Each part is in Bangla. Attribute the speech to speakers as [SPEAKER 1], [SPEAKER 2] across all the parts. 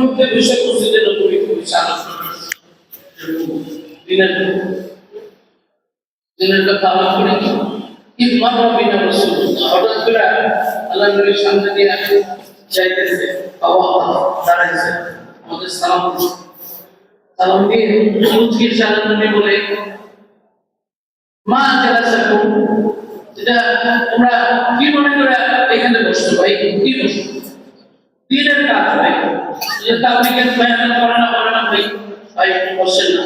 [SPEAKER 1] একটা মজমার মধ্যে বসে বসে যে নবী বসে আলোচনা দিনের দিনের কথা আলাপ করে ঈদ মাররা বিনা রাসূলুল্লাহ হঠাৎ করে আল্লাহ নবীর সামনে দিয়ে আসে, যাইতেছে আল্লাহ দাঁড়াইছে আমাদের সালাম সালাম দিয়ে সুজকে সালাম বলে, মা জালাসাকুম যেটা তোমরা কি মনে করে এখানে বসছো ভাই? কি বসছো? দিনের কাজ, ভাই। যে তাবলিগের বয়ান করে না করে না, ভাই। ভাই, বসেন না।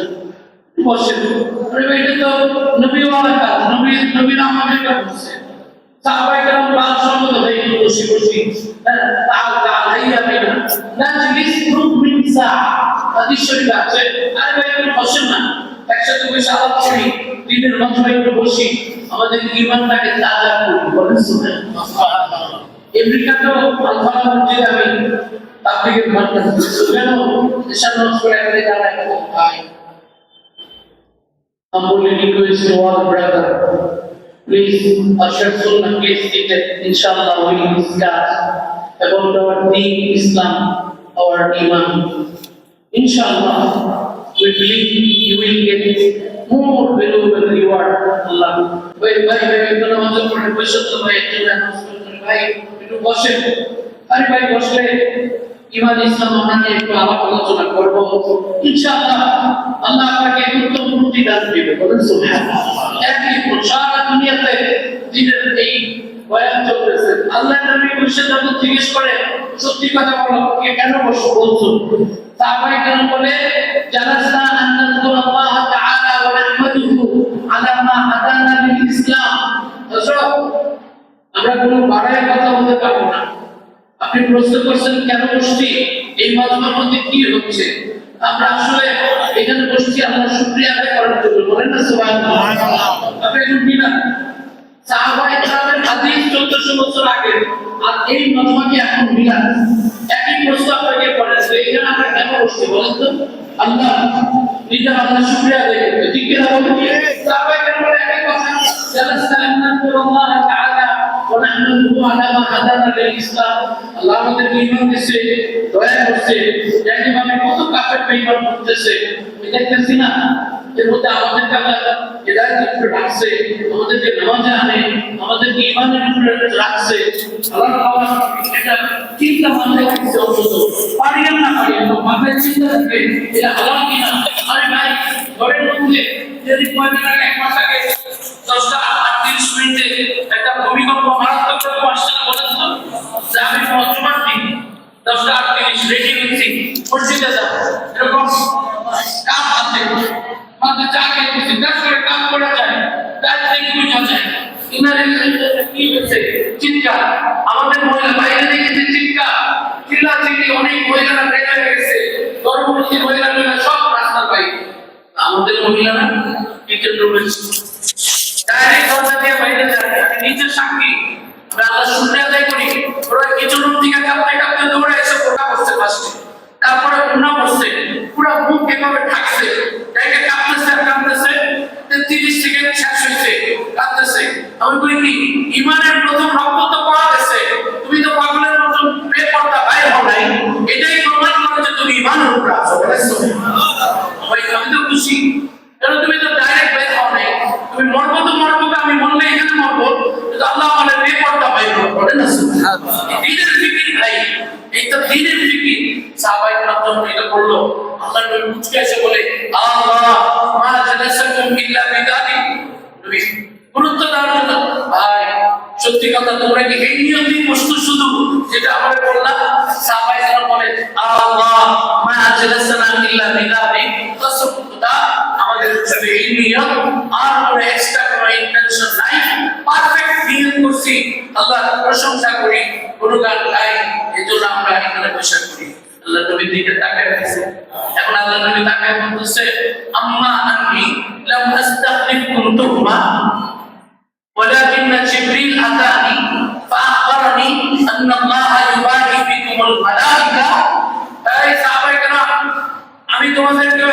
[SPEAKER 1] বসেন। আরে ভাই, এটা তো নবীওয়ালা কাজ, নবী, নবীর আমাদের কাজ করছে সাহাবায়ে কেরাম বাল সম্মত হয়ে বসে বসে। তাল তাল হাইয়া বাইনা নাজলিস রুক মিন সা। হাদিস শরীফ আছে। আরে ভাই আপনি বসেন না। একসাথে বসে আলাপ করি। দিনের মাঝে একটু বসি। আমাদের ঈমানটাকে তাজা করি আমেরিকাতেও আলফালা মসজিদে আমি তাবলিগের মার্কাজ কেন এসব নষ্ট করে একটা জায়গায় একটা ভাই humbly request to all brother please usher sunnah please seated inshallah we will discuss about our deen islam our iman inshallah we believe you will get more valuable reward allah ভাই ভাই ভাই একটু নামাজ পড়ে বসে তো ভাই একটু নামাজ পড়ে ভাই একটু বসেন। আরে ভাই, বসলে ইমান ইসলাম আমরা একটু আলাপ আলোচনা করব। ইনশাআল্লাহ আল্লাহ আপনাকে উত্তম প্রতিদান দিবে, বলেন একই সারা দুনিয়াতে দিনের এই বয়ান চলতেছে। আল্লাহ নবী বসে যখন জিজ্ঞেস করে সত্যি কথা বলো কেন বলছো? কেন বলে জালাসনা আন নাযকুরাল্লাহ তাআলা ওয়া নাহমাদুহু আলা মা হাদানা লিল ইসলাম হযরত আমরা কোনো বাড়ায় কথা বলতে পারব না আপনি প্রশ্ন করছেন কেন বসছি? এই মজমার মধ্যে কি হচ্ছে? আমরা আসলে এখানে বসছি আল্লাহ শুকরিয়া আদায় করার জন্য বলেন না সুবহানাল্লাহ? আপনি শুনবি না সাহাবায়ে কেরামের হাদিস 1400 বছর আগে আর এই মজমাকে এখন একই প্রশ্ন আপনাকে করেন তো এখানে আমরা কেন বসছি? বলেন তো। আল্লাহ নিজের আল্লাহ শুকরিয়া আদায় করতে ঠিক কিনা বলুন? একই কথা আল্লাহ তাআলা ونحمده على ما هدانا للإسلام আল্লাহ আমাদের ঈমান দিয়েছে দয়া করছে একইভাবে কত কাফের বেঈমান করতেছে আমি দেখতেছি না এর মধ্যে আমাদের কাছে হেদায়েতের উপরে রাখছে আমাদের যে নামাজে আনে আমাদের ঈমানের উপরে রাখছে আল্লাহ তাআলা এটা চিন্তা মাথায় রাখছে অন্তত পারি আর না পারি তো মাথায় চিন্তা রাখবে এটা হালাল কিনা আরে ভাই ঘরের মধ্যে যদি কয়েকদিন আগে এক মাস আগে দশটা আটত্রিশ একটা ভূমিকম্প, মারাত্মক রকম আসছে না বলেন তো যে আমি মজুমার দিন, দশটা আটত্রিশ রেডি হচ্ছি মসজিদে যাব। এরকম কাপ আছে। মাঝে চা খেয়েছি ব্যাস করে কাম করা যায় ব্যাস থেকে বুঝা যায় ইনারে কি হচ্ছে? চিৎকার আমাদের মহিলা, বাইরে দেখেছে চিৎকার চিল্লা চিল্লি, অনেক মহিলারা বের গেছে। গর্ভবতী মহিলারা সব রাস্তার বাইরে। আমাদের মহিলারা কিচেন রুমে ডাইরেক্ট দরজা দিয়ে বাইরে যায় আমি নিজের সাক্ষী। আমি আল্লাহ শুনে আদায় করি। ওরা দিকে কাঁপতে কাঁপতে দৌড়ে এসে পোকা করছে ফার্স্টে তারপরে করছে পুরো মুখ এভাবে ঠাকছে কাঁপতেছে আর কাঁপতেছে। তিরিশ থেকে শেষ হয়েছে। কাঁপতেছে। আমি বলি কি, ইমানের
[SPEAKER 2] এটা দিনের ফিকির সাহাবায়ে যখন এটা করল আল্লাহ নবী মুচকে এসে বলে, আল্লাহ মা জালাসাকুম ইল্লা বিদালিক নবী, গুরুত্ব দেওয়ার জন্য ভাই, সত্যি কথা, তোমরা কি এই নিয়মই প্রস্তুত শুধু? যেটা আমরা বললাম সাহাবায়ে কেরাম বলে, আল্লাহ মা জালাসানা ইল্লা বিদালিক কসম আমাদের কাছে এই নিয়ম আর কোনো এক্সট্রা কোনো ইন্টেনশন নাই। পারফেক্ট নিয়ম করছি। আল্লাহ প্রশংসা করি, গুণগান গাই। এই জন্য আমরা এখানে বসে করি আল্লাহ নবীর দিকে তাকায় আছে এখন আল্লাহ নবী তাকায় বলতেছে আম্মা আন্নি লাম আস্তাখলিফকুম তুহমা ولكن جبريل أتاني فأخبرني أن الله يباهي بكم الملائكة أي صحابة کرام আমি তোমাদেরকে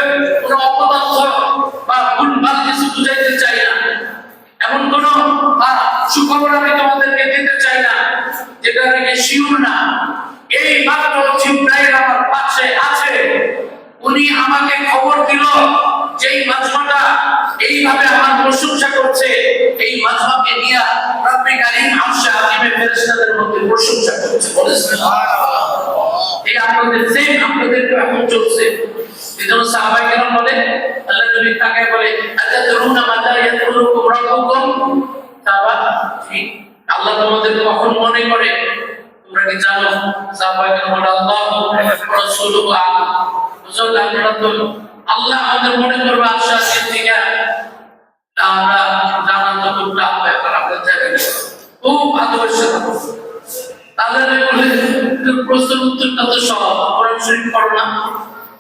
[SPEAKER 2] কোনো অপতথ্য বা ভুলভাল কিছু বুঝাইতে চাই না এমন কোন আহ, সুখবর আমি তোমাদেরকে দিতে চাই না আমার পাশে আছে। উনি আমাকে খবর দিল যে এইভাবে আমার প্রশংসা করছে। এই মাজমাকে প্রশংসা করছে। বলেছেন এই আপনাদের চলছে। এজন্য কেরাম বলে আল্লাহ নবী তাকে বলে, আতাদরুনা মাতা ইয়াদুরুকুম রাব্বুকুম? ঠিক আল্লাহ তোমাদের কখন মনে করে সাহাবায়ে কেরাম বলে আল্লাহ? রাসূলুহু হুজুর তো আল্লাহ আমাদের মনে করবে আশা থেকে আমরা জানা তো খুব টাফ ব্যাপার আমরা জানি খুব তাহলে বলে প্রশ্নের উত্তরটা তো সহজ কোরআন শরীফ পড়ো না।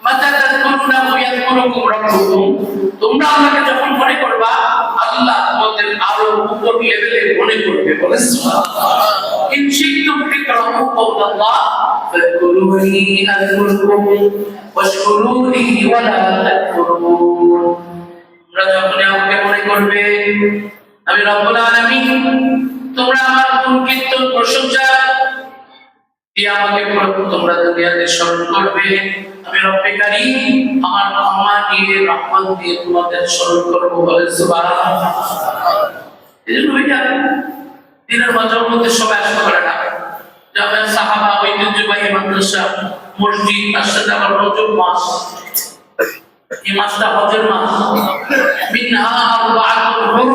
[SPEAKER 2] মাতা তাযকুরুনা ওয়া ইয়াযকুরুকুম রাব্বুকুম। তোমরা আল্লাহকে যখন মনে করবা, আল্লাহ তোমাদের আরও উপর লেভেলে মনে করবে, বলে সুবহানাল্লাহ। ইন শিকতুম ইকরামু কওলাল্লাহ ফাযকুরুনি আযকুরকুম ওয়াশকুরুনি ওয়া লা তাকফুরুন তোমরা যখন আমাকে মনে করবে, আমি রব্বুল আলামিন, তোমরা আমার গুণ কীর্তন প্রশংসা দিয়ে আমাকে প্রভু তোমরা দুনিয়াতে স্মরণ করবে। আমি রব্বে কারীম, আমার ক্ষমা দিয়ে রহমত দিয়ে তোমাদের স্মরণ করব বলে সুবহানাল্লাহ। এই জন্য দিনের মাঝের মধ্যে সবাই আসতে পারে না। যেমন সাহাবা ঐতিহ্যবাহী মাদ্রাসা, মসজিদ, তার আবার রজব মাস। এই মাসটা হজের মাস। মিনহা আরবাআতুল হুরুম।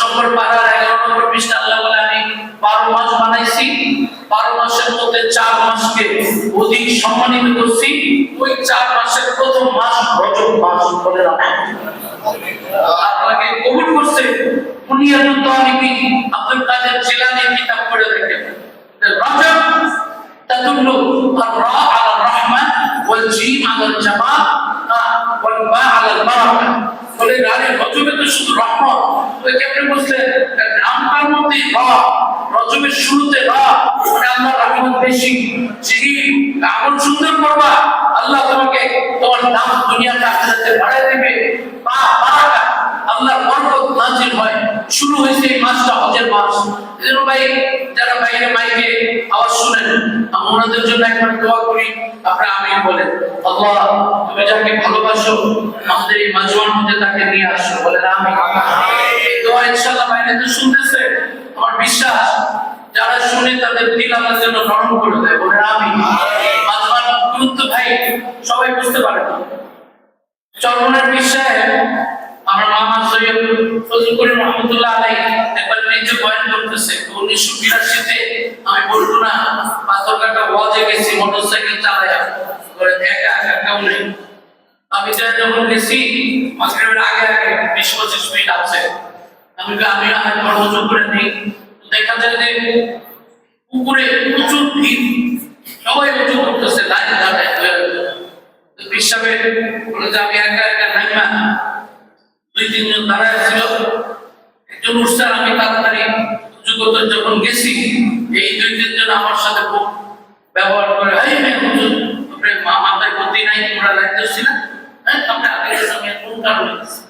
[SPEAKER 2] নম্বর পাড়ার এগারো নম্বর পৃষ্ঠা আল্লাহ বলে, আমি বারো মাস বানাইছি। বারো মাসের মধ্যে চার মাসকে অধিক সম্মানিত করছি। ওই চার মাসের প্রথম মাস রজব মাস বলে রাখা। তাকে কবুল করছে। বুনিয়াদুত তালিবি আব্দুল কাদের জিলানী কিতাব পড়ে থাকে রজব তাদুল্লু আর রা আলা রাহমা ওয়াল জিম আলা জামাল ওয়াল বা আলা বারাকা। বলে, রানে রজবে তো শুধু রহমত। ওই কেমনে বলছে নামটার মধ্যে রজবের শুরুতে র মানে আল্লাহ রহমত বেশি জিম আমল সুন্দর করবা। আল্লাহ তোমাকে তোমার নাম দুনিয়াতে আখিরাতে বাড়ায় দেবে। বা বারাকা আল্লাহর বরকত নাজিল হয়। শুরু হয়েছে এই মাসটা হজের মাস। এজন্য ভাই, যারা বাইরে মাইকে আওয়াজ শুনেন ওনাদের জন্য একবার দোয়া করি আপনারা আমিন বলেন। আল্লাহ, তুমি যাকে ভালোবাসো, আমাদের এই মাজওয়ার মধ্যে তাকে নিয়ে আসো। বলেন আমি দোয়া ইনশাআল্লাহ বাইরে তো শুনতেছে। আমার বিশ্বাস, যারা শুনে তাদের দিল আল্লাহর জন্য নরম করে দেয়, বলেন আমি মাজওয়ার গুরুত্ব ভাই, সবাই বুঝতে পারে না। চরমনের আমার মামা সৈয়দ ফজল করিম রহমতুল্লাহ আলাই একবার নিজে বয়ান করতেছে, উনিশশো বিরাশিতে, আমি বলব না, পাথর কাটা ওয়াজে গেছি, মোটরসাইকেল চালায়া করে একা একা কেউ আমি যখন গেছি মাঝখানের আগে আগে বিশ পঁচিশ মিনিট আছে। আমি দেখা যায় যে পুকুরে প্রচুর ভিড়। সবাই উঁচু লাইন দাঁড়ায়। হিসাবে আমি একজন উঠছে, আমি তাড়াতাড়ি যুগত যখন গেছি, এই দুই, তিনজন আমার সাথে ব্যবহার করে, হাই হুজুর আপনি মা- মাথায় বুদ্ধি নাই, তোমরা দায়িত্ব ছিল হ্যাঁ আপনি আগে আমি কোন কারণে?